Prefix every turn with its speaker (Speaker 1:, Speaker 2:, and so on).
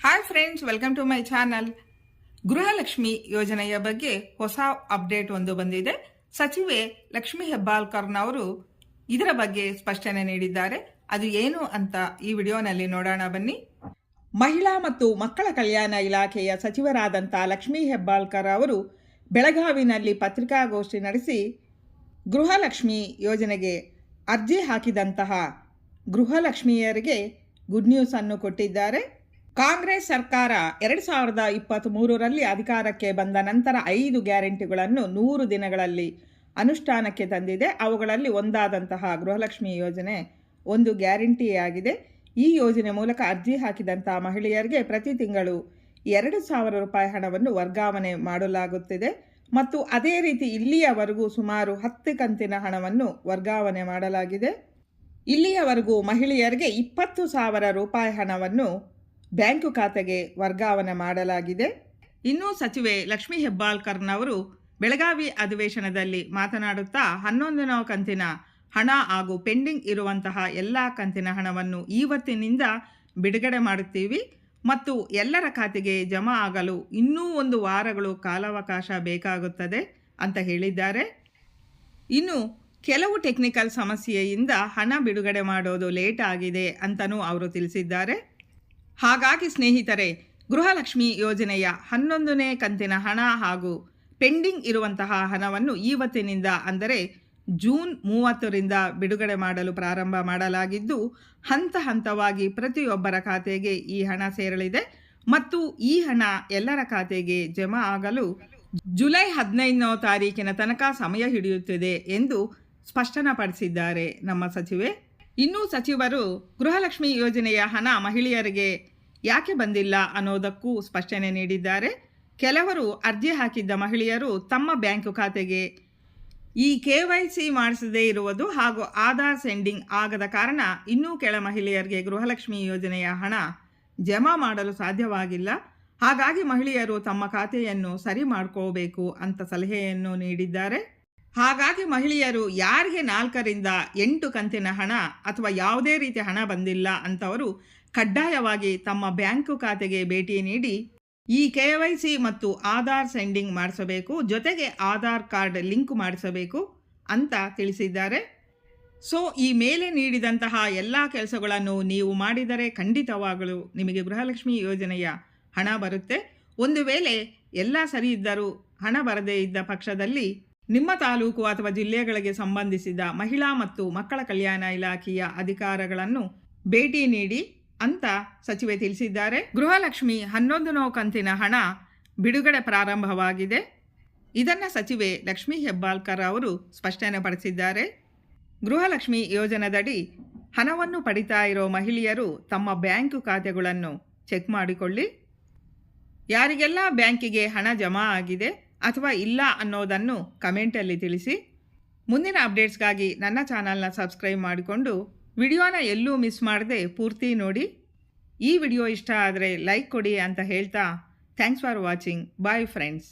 Speaker 1: Hi friends welcome to my channel Gruhalakshmi ಯೋಜನೆಯ ಬಗ್ಗೆ ಹೊಸ ಅಪ್ಡೇಟ್ ಒಂದು ಬಂದಿದೆ. ಸಚಿವೆ ಲಕ್ಷ್ಮಿ ಹೆಬ್ಬಾಳ್ಕರ್ನವರು ಇದರ ಬಗ್ಗೆ ಸ್ಪಷ್ಟನೆ ನೀಡಿದ್ದಾರೆ. ಅದು ಏನು ಅಂತ ಈ ವಿಡಿಯೋನಲ್ಲಿ ನೋಡೋಣ ಬನ್ನಿ. ಮಹಿಳಾ ಮತ್ತು ಮಕ್ಕಳ ಕಲ್ಯಾಣ ಇಲಾಖೆಯ ಸಚಿವರಾದಂಥ ಲಕ್ಷ್ಮೀ ಹೆಬ್ಬಾಳ್ಕರ್ ಅವರು ಬೆಳಗಾವಿನಲ್ಲಿ ಪತ್ರಿಕಾಗೋಷ್ಠಿ ನಡೆಸಿ ಗೃಹಲಕ್ಷ್ಮಿ ಯೋಜನೆಗೆ ಅರ್ಜಿ ಹಾಕಿದಂತಹ ಗೃಹಲಕ್ಷ್ಮಿಯರಿಗೆ ಗುಡ್ ನ್ಯೂಸನ್ನು ಕೊಟ್ಟಿದ್ದಾರೆ. ಕಾಂಗ್ರೆಸ್ ಸರ್ಕಾರ ಎರಡು ಸಾವಿರದ ಇಪ್ಪತ್ತ್ ಮೂರರಲ್ಲಿ ಅಧಿಕಾರಕ್ಕೆ ಬಂದ ನಂತರ ಐದು ಗ್ಯಾರಂಟಿಗಳನ್ನು ನೂರು ದಿನಗಳಲ್ಲಿ ಅನುಷ್ಠಾನಕ್ಕೆ ತಂದಿದೆ. ಅವುಗಳಲ್ಲಿ ಒಂದಾದಂತಹ ಗೃಹಲಕ್ಷ್ಮಿ ಯೋಜನೆ ಒಂದು ಗ್ಯಾರಂಟಿಯಾಗಿದೆ. ಈ ಯೋಜನೆ ಮೂಲಕ ಅರ್ಜಿ ಹಾಕಿದಂತಹ ಮಹಿಳೆಯರಿಗೆ ಪ್ರತಿ ತಿಂಗಳು ಎರಡು ಸಾವಿರ ರೂಪಾಯಿ ಹಣವನ್ನು ವರ್ಗಾವಣೆ ಮಾಡಲಾಗುತ್ತಿದೆ. ಮತ್ತು ಅದೇ ರೀತಿ ಇಲ್ಲಿಯವರೆಗೂ ಸುಮಾರು ಹತ್ತು ಕಂತಿನ ಹಣವನ್ನು ವರ್ಗಾವಣೆ ಮಾಡಲಾಗಿದೆ. ಇಲ್ಲಿಯವರೆಗೂ ಮಹಿಳೆಯರಿಗೆ ಇಪ್ಪತ್ತು ಸಾವಿರ ರೂಪಾಯಿ ಹಣವನ್ನು ಬ್ಯಾಂಕು ಖಾತೆಗೆ ವರ್ಗಾವಣೆ ಮಾಡಲಾಗಿದೆ. ಇನ್ನು ಸಚಿವೆ ಲಕ್ಷ್ಮೀ ಹೆಬ್ಬಾಳ್ಕರ್ನವರು ಬೆಳಗಾವಿ ಅಧಿವೇಶನದಲ್ಲಿ ಮಾತನಾಡುತ್ತಾ ಹನ್ನೊಂದನೇ ಕಂತಿನ ಹಣ ಹಾಗೂ ಪೆಂಡಿಂಗ್ ಇರುವಂತಹ ಎಲ್ಲ ಕಂತಿನ ಹಣವನ್ನು ಇವತ್ತಿನಿಂದ ಬಿಡುಗಡೆ ಮಾಡುತ್ತೀವಿ ಮತ್ತು ಎಲ್ಲರ ಖಾತೆಗೆ ಜಮಾ ಆಗಲು ಇನ್ನೂ ಒಂದು ವಾರಗಳು ಕಾಲಾವಕಾಶ ಬೇಕಾಗುತ್ತದೆ ಅಂತ ಹೇಳಿದ್ದಾರೆ. ಇನ್ನು ಕೆಲವು ಟೆಕ್ನಿಕಲ್ ಸಮಸ್ಯೆಯಿಂದ ಹಣ ಬಿಡುಗಡೆ ಮಾಡೋದು ಲೇಟ್ ಆಗಿದೆ ಅಂತಲೂ ಅವರು ತಿಳಿಸಿದ್ದಾರೆ. ಹಾಗಾಗಿ ಸ್ನೇಹಿತರೆ, ಗೃಹಲಕ್ಷ್ಮಿ ಯೋಜನೆಯ ಹನ್ನೊಂದನೇ ಕಂತಿನ ಹಣ ಹಾಗೂ ಪೆಂಡಿಂಗ್ ಇರುವಂತಹ ಹಣವನ್ನು ಇವತ್ತಿನಿಂದ ಅಂದರೆ ಜೂನ್ ಮೂವತ್ತರಿಂದ ಬಿಡುಗಡೆ ಮಾಡಲು ಪ್ರಾರಂಭ ಮಾಡಲಾಗಿದ್ದು, ಹಂತ ಹಂತವಾಗಿ ಪ್ರತಿಯೊಬ್ಬರ ಖಾತೆಗೆ ಈ ಹಣ ಸೇರಲಿದೆ ಮತ್ತು ಈ ಹಣ ಎಲ್ಲರ ಖಾತೆಗೆ ಜಮಾ ಆಗಲು ಜುಲೈ ಹದಿನೈದನೇ ತಾರೀಕಿನ ತನಕ ಸಮಯ ಹಿಡಿಯುತ್ತಿದೆ ಎಂದು ಸ್ಪಷ್ಟನಪಡಿಸಿದ್ದಾರೆ ನಮ್ಮ ಸಚಿವೆ ಇನ್ನು ಸಚಿವರು ಗೃಹಲಕ್ಷ್ಮಿ ಯೋಜನೆಯ ಹಣ ಮಹಿಳೆಯರಿಗೆ ಯಾಕೆ ಬಂದಿಲ್ಲ ಅನ್ನೋದಕ್ಕೂ ಸ್ಪಷ್ಟನೆ ನೀಡಿದ್ದಾರೆ. ಕೆಲವರು ಅರ್ಜಿ ಹಾಕಿದ್ದ ಮಹಿಳೆಯರು ತಮ್ಮ ಬ್ಯಾಂಕ್ ಖಾತೆಗೆ ಈ ಕೆ ವೈ ಸಿ ಮಾಡಿಸದೇ ಇರುವುದು ಹಾಗೂ ಆಧಾರ್ ಸೆಂಡಿಂಗ್ ಆಗದ ಕಾರಣ ಇನ್ನೂ ಕೆಳ ಮಹಿಳೆಯರಿಗೆ ಗೃಹಲಕ್ಷ್ಮಿ ಯೋಜನೆಯ ಹಣ ಜಮಾ ಮಾಡಲು ಸಾಧ್ಯವಾಗಿಲ್ಲ. ಹಾಗಾಗಿ ಮಹಿಳೆಯರು ತಮ್ಮ ಖಾತೆಯನ್ನು ಸರಿ ಮಾಡ್ಕೋಬೇಕು ಅಂತ ಸಲಹೆಯನ್ನು ನೀಡಿದ್ದಾರೆ. ಹಾಗಾಗಿ ಮಹಿಳೆಯರು ಯಾರಿಗೆ ನಾಲ್ಕರಿಂದ ಎಂಟು ಕಂತಿನ ಹಣ ಅಥವಾ ಯಾವುದೇ ರೀತಿಯ ಹಣ ಬಂದಿಲ್ಲ ಅಂತವರು ಕಡ್ಡಾಯವಾಗಿ ತಮ್ಮ ಬ್ಯಾಂಕು ಖಾತೆಗೆ ಭೇಟಿ ನೀಡಿ ಈ ಕೆ ವೈ ಸಿ ಮತ್ತು ಆಧಾರ್ ಸೆಂಡಿಂಗ್ ಮಾಡಿಸಬೇಕು, ಜೊತೆಗೆ ಆಧಾರ್ ಕಾರ್ಡ್ ಲಿಂಕ್ ಮಾಡಿಸಬೇಕು ಅಂತ ತಿಳಿಸಿದ್ದಾರೆ. ಸೊ, ಈ ಮೇಲೆ ನೀಡಿದಂತಹ ಎಲ್ಲ ಕೆಲಸಗಳನ್ನು ನೀವು ಮಾಡಿದರೆ ಖಂಡಿತವಾಗಲು ನಿಮಗೆ ಗೃಹಲಕ್ಷ್ಮಿ ಯೋಜನೆಯ ಹಣ ಬರುತ್ತೆ. ಒಂದು ವೇಳೆ ಎಲ್ಲ ಸರಿ ಇದ್ದರೂ ಹಣ ಬರದೇ ಇದ್ದ ಪಕ್ಷದಲ್ಲಿ ನಿಮ್ಮ ತಾಲೂಕು ಅಥವಾ ಜಿಲ್ಲೆಗಳಿಗೆ ಸಂಬಂಧಿಸಿದ ಮಹಿಳಾ ಮತ್ತು ಮಕ್ಕಳ ಕಲ್ಯಾಣ ಇಲಾಖೆಯ ಅಧಿಕಾರಗಳನ್ನು ಭೇಟಿ ನೀಡಿ ಅಂತ ಸಚಿವೆ ತಿಳಿಸಿದ್ದಾರೆ. ಗೃಹಲಕ್ಷ್ಮಿ ಹನ್ನೊಂದು ನೋ ಕಂತಿನ ಹಣ ಬಿಡುಗಡೆ ಪ್ರಾರಂಭವಾಗಿದೆ. ಇದನ್ನು ಸಚಿವೆ ಲಕ್ಷ್ಮಿ ಹೆಬ್ಬಾಳ್ಕರ್ ಅವರು ಸ್ಪಷ್ಟನೆಪಡಿಸಿದ್ದಾರೆ ಗೃಹಲಕ್ಷ್ಮಿ ಯೋಜನೆದಡಿ ಹಣವನ್ನು ಪಡಿತಾ ಇರೋ ಮಹಿಳೆಯರು ತಮ್ಮ ಬ್ಯಾಂಕ್ ಖಾತೆಗಳನ್ನು ಚೆಕ್ ಮಾಡಿಕೊಳ್ಳಿ. ಯಾರಿಗೆಲ್ಲ ಬ್ಯಾಂಕಿಗೆ ಹಣ ಜಮಾ ಆಗಿದೆ ಅಥವಾ ಇಲ್ಲ ಅನ್ನೋದನ್ನು ಕಮೆಂಟಲ್ಲಿ ತಿಳಿಸಿ. ಮುಂದಿನ ಅಪ್ಡೇಟ್ಸ್ಗಾಗಿ ನನ್ನ ಚಾನಲ್ನ ಸಬ್ಸ್ಕ್ರೈಬ್ ಮಾಡಿಕೊಂಡು ವಿಡಿಯೋನ ಎಲ್ಲೂ ಮಿಸ್ ಮಾಡದೆ ಪೂರ್ತಿ ನೋಡಿ. ಈ ವಿಡಿಯೋ ಇಷ್ಟ ಆದರೆ ಲೈಕ್ ಕೊಡಿ ಅಂತ ಹೇಳ್ತಾ thanks for watching. Bye friends.